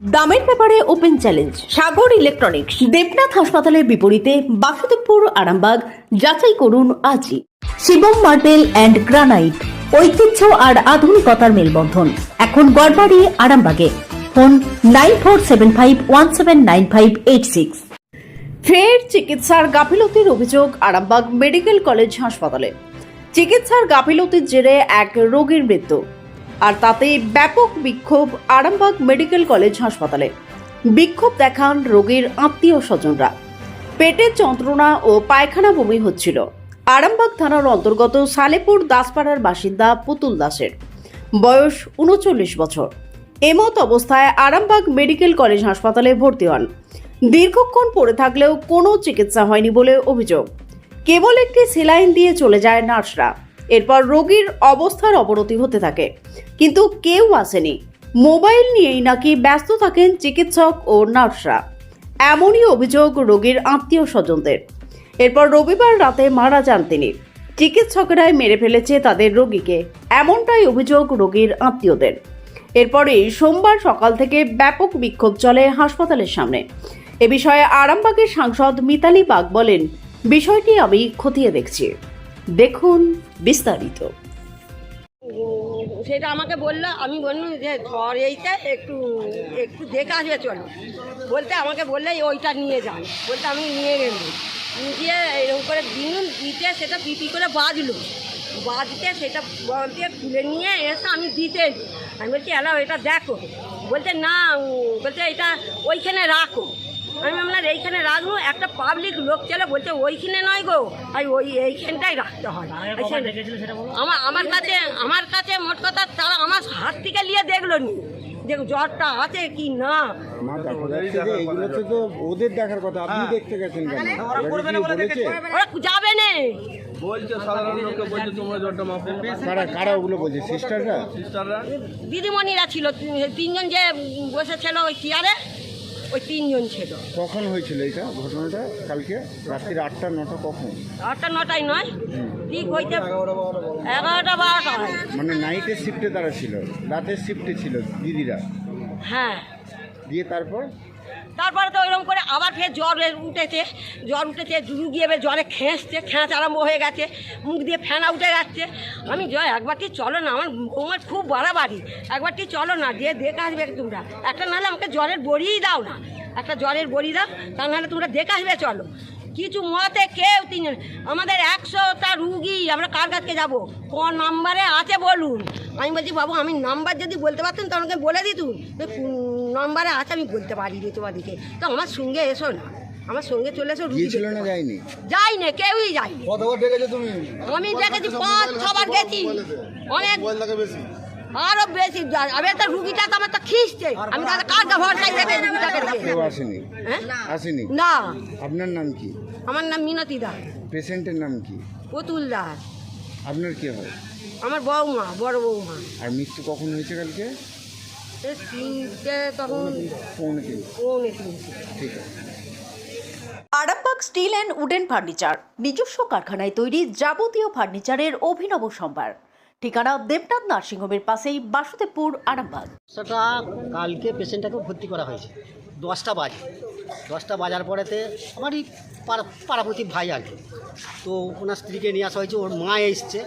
দামের ব্যাপারে open challenge, Sagar electronics, Debnath হাসপাতালের বিপরীতে বাসুদেবপুর, আরামবাগ, যাচাই করুন আজই। শিবম মার্বেল অ্যান্ড গ্রানাইট, ঐতিহ্য আর আধুনিকতার মেলবন্ধন। এখন গড়বাড়ি, আরামবাগে। Phone nine four seven five one seven nine five eight six. ফের চিকিৎসার গাফিলতির অভিযোগ আরামবাগ মেডিকেল কলেজ হাসপাতালে। চিকিৎসার গাফিলতির জেরে এক রোগীর মৃত্যু। আর তাতে ব্যাপক বিক্ষোভ আরামবাগ মেডিকেল কলেজ হাসপাতালে। বিক্ষোভ দেখান রোগীর আত্মীয় স্বজনরা। পেটের যন্ত্রণা ও পায়খানা বমি হচ্ছিল। আরামবাগ থানার অন্তর্গত সালেপুর দাসপাড়ার বাসিন্দা পুতুল দাসের। বয়স উনচল্লিশ বছর। এমত অবস্থায় আরামবাগ মেডিকেল কলেজ হাসপাতালে ভর্তি হন। দীর্ঘক্ষণ পড়ে থাকলেও কোনো চিকিৎসা হয়নি বলে অভিযোগ। কেবল একটি সেলাইন দিয়ে চলে যায় নার্সরা। এরপর রোগীর অবস্থার অবনতি হতে থাকে। কিন্তু কেউ আসেনি। মোবাইল নিয়েই নাকি ব্যস্ত থাকেন চিকিৎসক ও নার্সরা। এমনই অভিযোগ রোগীর আত্মীয় স্বজনদের এরপর রবিবার রাতে মারা যান তিনি। চিকিৎসকেরাই মেরে ফেলেছে তাদের রোগীকে। এমনটাই অভিযোগ রোগীর আত্মীয়দের। এরপরে সোমবার সকাল থেকে ব্যাপক বিক্ষোভ চলে হাসপাতালের সামনে। এ বিষয়ে আরামবাগের সাংসদ মিতালি বাগ বলেন, বিষয়টি আমি খতিয়ে দেখছি। দেখুন বিস্তারিত। সেটা আমাকে বলল, আমি বললাম যে ঝড় এইটা একটু একটু দেখে আসবে, চলো। বলতে আমাকে বললে ওইটা নিয়ে যান বলতে আমি নিয়ে গেলাম। নিয়ে এরকম করে দিন দিতে, সেটা পিপি করে বাজলো। বাজতে সেটা বলতে খুলে নিয়ে এসে আমি দিতে। আমি বলছি, এলাও, এটা দেখো। বলছে, না বলছে, এটা ওইখানে রাখো। আমি আপনার এইখানে রাখব একটা পাবলিক লোক ছেলে বলছে ওইখানে নয় গো আমি ওই এইখানটাই রাখতে হয়। আমার আমার কাছে আমার কাছে মোট কথা তারা আমার হাত থেকে নিয়ে দেখল নি। যে জ্বরটা আছে কি না? ওদের দেখার কথা আপনি দেখতে গেছেন ওরা যাবে না। বলছে সাধারণ লোককে বলছে তোমরা জ্বরটা মাপো কারা। কারা ওগুলো বলছে সিস্টাররা? সিস্টাররা? দিদিমণিরা ছিল তিনজন যে বসেছিল ওই চেয়ারে ওই তিনজন ছিল। কখন হয়েছিল এটা ঘটনাটা? কালকে? রাত্রির আটটা নটা কখন? আটটা নটায় নয়। ঠিক হইতে এগারোটা বারোটা হয়। মানে নাইটের শিফটে তারা ছিল। রাতের শিফটে ছিল দিদিরা। হ্যাঁ। দিয়ে তারপর? তারপরে তো ওইরকম করে আবার ফের জ্বর উঠেছে জ্বর উঠেছে রুগী এবার জ্বরে খেঁচছে, খেঁচ আরম্ভ হয়ে গেছে, মুখ দিয়ে ফেনা উঠে যাচ্ছে। আমি জয় একবারটি চলো না, আমার বৌমার খুব বাড়াবাড়ি একবারটি চলো না দিয়ে দেখে আসবে তোমরা। একটা নাহলে আমাকে জ্বরের বড়িই দাও না, একটা জ্বরের বড়ি দাও, তা নাহলে তোমরা দেখে আসবে, চলো। কিছু মতে কেউ তিনজন, আমাদের একশোটা রুগী, আমরা কার কাছে যাব? কোন নাম্বারে আছে বলুন। আমি বলছি, বাবু, আমি নাম্বার যদি বলতে পারতেন তো আমাকে বলে দিতুন। নাম্বারে আছে আমি বলতে পারি রে তোমাদেরকে। তো আমার সঙ্গে এসো না। আমার সঙ্গে চলে এসো রুগী গিয়েছিল দেখতে। না যায়নি? যাই না কেউই কতবার ডেকেছো তুমি? আমি দেখেছি পাঁচ ছবার গেছি অনেক আরও বেশি। আমি একটা রুগীটা তো আমার তো খিসছে। আমি তাহলে কার ভরসায় দেখে রুগীটাকে? কেউ আসেনি? হ্যাঁ? আসেনি? না। আপনার নাম কি? আমার নাম মিনতি দাস পেশেন্টের নাম কি? পুতুল দাস আপনার কি হয়? আমার বৌমা বড় বৌমা আর মৃত্যু কখন হয়েছে কালকে? তিনটে তখন পৌনে তিন পৌনে তিনটে ঠিক আছে। Arambagh steel and wooden furniture নিজস্ব কারখানায় তৈরি যাবতীয় ফার্নিচারের অভিনব সম্ভার। ঠিকানা দেবনাথ নার্সিংহোমের পাশেই বাসুদেবপুর আরামবাগ। সেটা কালকে পেশেন্টটাকে ভর্তি করা হয়েছে। দশটা বাজে। দশটা বাজার পরেতে আমারই পাড়া পাড়াপতি ভাই আর তো ওনার স্ত্রীকে নিয়ে আসা হয়েছে ওর মা এসছে।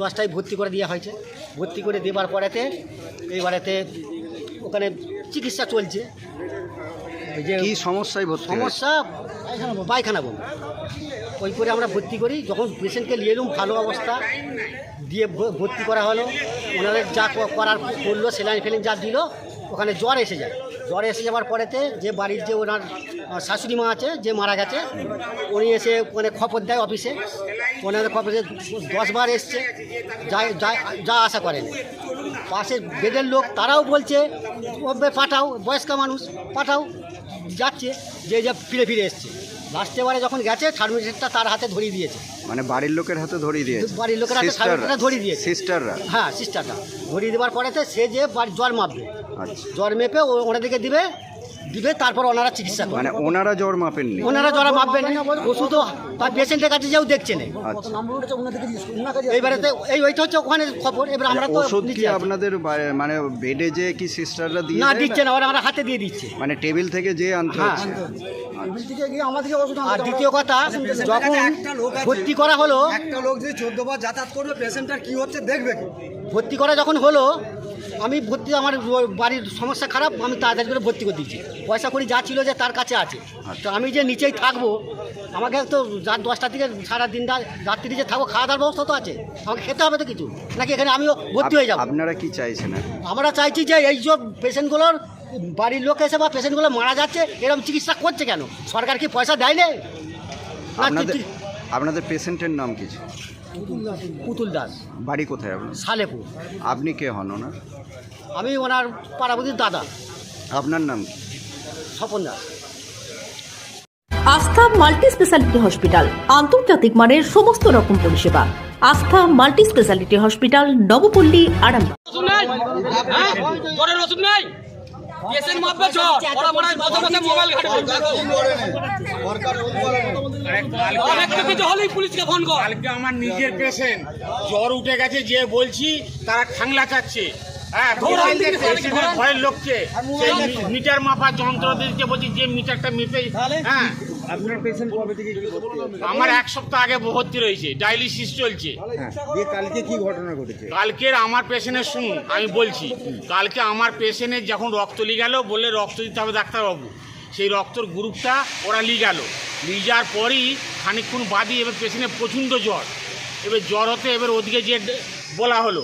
দশটায় ভর্তি করে দেওয়া হয়েছে। ভর্তি করে দেবার পরেতে এইবারেতে ওখানে চিকিৎসা চলছে। যে কি সমস্যায় ভর্তি সমস্যা পায়খানা পায়খানা বমি ওই করে আমরা ভর্তি করি যখন পেশেন্টকে নিয়ে এলুম ভালো অবস্থা দিয়ে ভর্তি করা হলো। ওনাদের যা করার করল সেলাইন ফেলিন যা দিল ওখানে জ্বর এসে যায়। জ্বর এসে যাওয়ার পরেতে যে বাড়ির যে ওনার শাশুড়ি মা আছে, যে মারা গেছে, উনি এসে ওখানে খবর দেয় অফিসে। ওনাদের খবরে দশবার এসছে যা আশা করেন পাশের বেদের লোক, তারাও বলছে পাঠাও, বয়স্ক মানুষ, পাঠাও। যাচ্ছে, যে যে ফিরে ফিরে এসছে। লাস্টে বারে যখন গেছে থার্মিনেটরটা তার হাতে ধরিয়ে দিয়েছে। মানে বাড়ির লোকের হাতে ধরিয়ে দিয়েছে। বাড়ির লোকের হাতে সিস্টাররা ধরিয়ে দিয়েছে। সিস্টাররা হ্যাঁ সিস্টারটা ধরিয়ে দেওয়ার পরেতে সে যে বাড়ি জ্বর মাপবে। আচ্ছা। জ্বর মেপে ও ওনাদেরকে দিবে দিবে তারপর ওনারা চিকিৎসা মানে ওনারা জ্বর মাপেননি? ওনারা যারা মাপবেন ওষুধও তার পেশেন্টের কাছে যেও দেখছে না। আচ্ছা। এইবারে তো এই ওইটা হচ্ছে ওখানে খবর। এবার আমরা তো ওষুধ কি আপনাদের মানে বেডে যে কি সিস্টাররা দিয়ে না দিচ্ছে না? ওরা আমরা হাতে দিয়ে দিচ্ছে। মানে টেবিল থেকে যে আনতে হ্যাঁ। হচ্ছে। আর দ্বিতীয় কথা যখন ভর্তি করা হলো একটা লোক যদি চোদ্দ বার যাতায়াত করবে পেশেন্টটার কি হচ্ছে দেখবে ভর্তি করা যখন হলো আমি ভর্তি আমার বাড়ির সমস্যা খারাপ আমি তাড়াতাড়ি করে ভর্তি করে দিচ্ছি পয়সা করি যা ছিল যে তার কাছে আছে। তো আমি যে নিচেই থাকব আমাকে তো রাত দশটা থেকে সারা দিন রাত রাত্রি যে থাকব খাওয়া দাওয়ার ব্যবস্থা তো আছে। আমাকে খেতে হবে তো কিছু। নাকি এখানে আমিও ভর্তি হয়ে যাব? আপনারা কি চাইছেন? আমরা চাইছি যে এই সব পেশেন্টগুলোর বাড়ির লোক এসে বা পেশেন্টগুলো মারা যাচ্ছে এরকম চিকিৎসা করছে কেন? সরকার কি পয়সা দেয় না? আপনাদের আপনাদের পেশেন্টের নাম কি? পুতুল দাস। বাড়ি কোথায় আপনার সালেপুর। আপনি কে হন ওনার? আমি ওনার পাড়াবতির দাদা। আপনার নাম কি? স্বপন দাস। আস্থা মাল্টি স্পেশালিটি হসপিটাল আন্তর্জাতিক মানের সমস্ত রকম পরিষেবা। Astha multi speciality hospital Nabapalli Arambagh. মাপবে জ্বর ওরা মনে হয় মোবাইল ঘাটবে। অনেক তো কিছু হলেই পুলিশকে ফোন কর। কালকে আমার নিজের পেশেন্ট জ্বর উঠে গেছে যে বলছি তারা ঠাংলা চাচ্ছে। হ্যাঁ ভয়ের লোককে। মিটার মাপা যন্ত্র দিচ্ছে বলছি যে মিটারটা মেপে হ্যাঁ। আপনার পেশেন্ট কবে থেকে কি আমার এক সপ্তাহ আগে ভর্তি রয়েছে ডায়ালিসিস চলছে। হ্যাঁ দিয়ে কালকে কি ঘটনা ঘটেছে? কালকের আমার পেশেন্টের শুনুন আমি বলছি কালকে আমার পেশেন্টের যখন রক্ত নিয়ে গেল বললে রক্ত দিতে হবে ডাক্তারবাবু। সেই রক্তর গ্রুপটা ওরা নিয়ে গেল। নিয়ে যাওয়ার পরই খানিকক্ষণ বাদই এবার পেশেন্টের প্রচণ্ড জ্বর। এবার জ্বর হতে এবার ওদিকে যে বলা হলো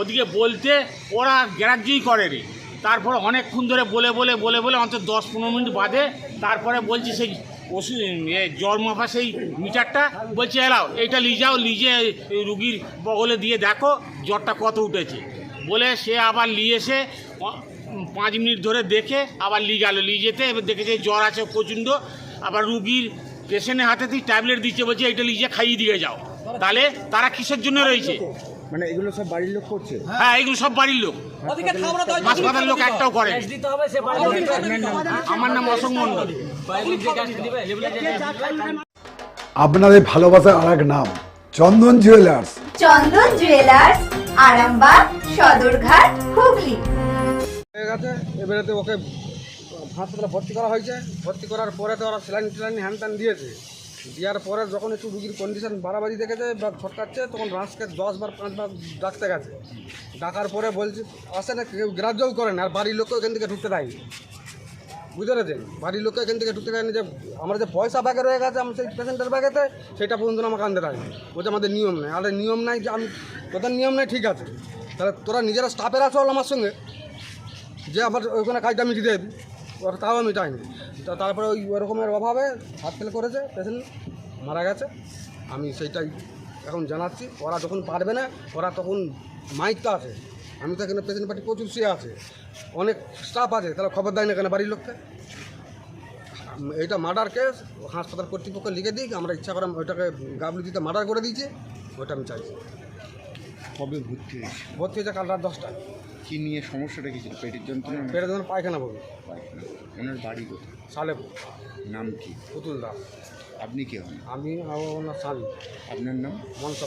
ওদিকে বলতে ওরা গ্রাহ্যই করে রে তারপর অনেকক্ষণ ধরে বলে বলে বলে বলে অন্তত দশ পনেরো মিনিট বাদে তারপরে বলছি সেই জ্বর মাপা সেই মিটারটা বলছে, এলাও, এইটা নিয়ে যাও নিজে রুগীর বগলে দিয়ে দেখো, জ্বরটা কত উঠেছে। বলে সে আবার নিয়ে এসে পাঁচ মিনিট ধরে দেখে আবার নিয়ে গেল, নিয়ে যেতে এবার দেখেছে জ্বর আছে প্রচণ্ড। আবার রুগীর পেশেন্টের হাতে তুই ট্যাবলেট দিচ্ছে, বলছে, এইটা লিজে খাইয়ে দিয়ে যাও। তাহলে তারা কিসের জন্য রয়েছে? মানে এগুলো সব বাড়ির লোক করছে? হ্যাঁ এগুলো সব বাড়ির লোক। হাসপাতাল লোক একটাও করে দিতে হবে সে আমার নাম অশোক মন্ডল আপনাদের ভালোবাসার আর এক নাম চন্দন জুয়েলার্স চন্দন জুয়েলার্স আরামবাগ সদরঘাট হুগলি। হয়ে গেছে এবারে ওকে হাসপাতালে ভর্তি করা হয়েছে। ভর্তি করার পরে তো ওরা স্যালাইন ট্যালাইন হ্যান ত্যান দিয়েছে। দেওয়ার পরে যখন একটু রুগীর কন্ডিশন বাড়াবাড়ি দেখেছে বা ছটকাচ্ছে তখন রাসকে দশ বার পাঁচবার ডাকতে গেছে। ডাকার পরে বলছে, আসে না, কেউ গ্রাহ্যও করে না, আর বাড়ির লোককেও এখান থেকে ঢুকতে দেয়নি। বুঝতে পেরেছেন? বাড়ির লোককে এখান থেকে ঢুকতে দেয়নি যে, আমার যে পয়সা ব্যাগে রয়ে গেছে, আমার সেই পেশেন্টের ব্যাগেতে সেটা পর্যন্ত আমাকে আনতে দেয়নি। বলছে, আমাদের নিয়ম নেই। আর, নিয়ম নাই যে আমি তোদের নিয়ম নেই, ঠিক আছে। তাহলে তোরা নিজেরা স্টাফেরা চল আমার সঙ্গে। যে আমার ওইখানে কাজটা মিটিয়ে দেবে, ওরা তাও মিটায়নি তা তারপরে ওই ওরকমের অভাবে হাত ফেল করেছে পেশেন্ট মারা গেছে। আমি সেইটাই এখন জানাচ্ছি ওরা যখন পারবে না ওরা তখন মাইক তো আছে। আমি তো এখানে পেশেন্ট পার্টি প্রচুর শুয়ে আছে। অনেক স্টাফ আছে তাহলে খবর দেয় না এখানে বাড়ির লোককে? এইটা মার্ডার কেস হাসপাতাল কর্তৃপক্ষ লিখে দিই আমরা ইচ্ছা করে ওইটাকে গাবলি দিতে মার্ডার করে দিয়েছে ওইটা আমি চাইছি। কবে ভর্তি হয়েছে? ভর্তি হয়েছে কাল রাত দশটায়। কি নিয়ে সমস্যাটা কি ছিল? পেটের যন্ত্রণা? পেটের যন্ত্রণা পায়খানা বলুন। পায়খানা? ওনার বাড়ি কোথায়? সালেপুর। নাম কি? পুতুল দাস। আপনি কে হন? আমি আমার ওনার স্বামী আপনার নাম? মনসা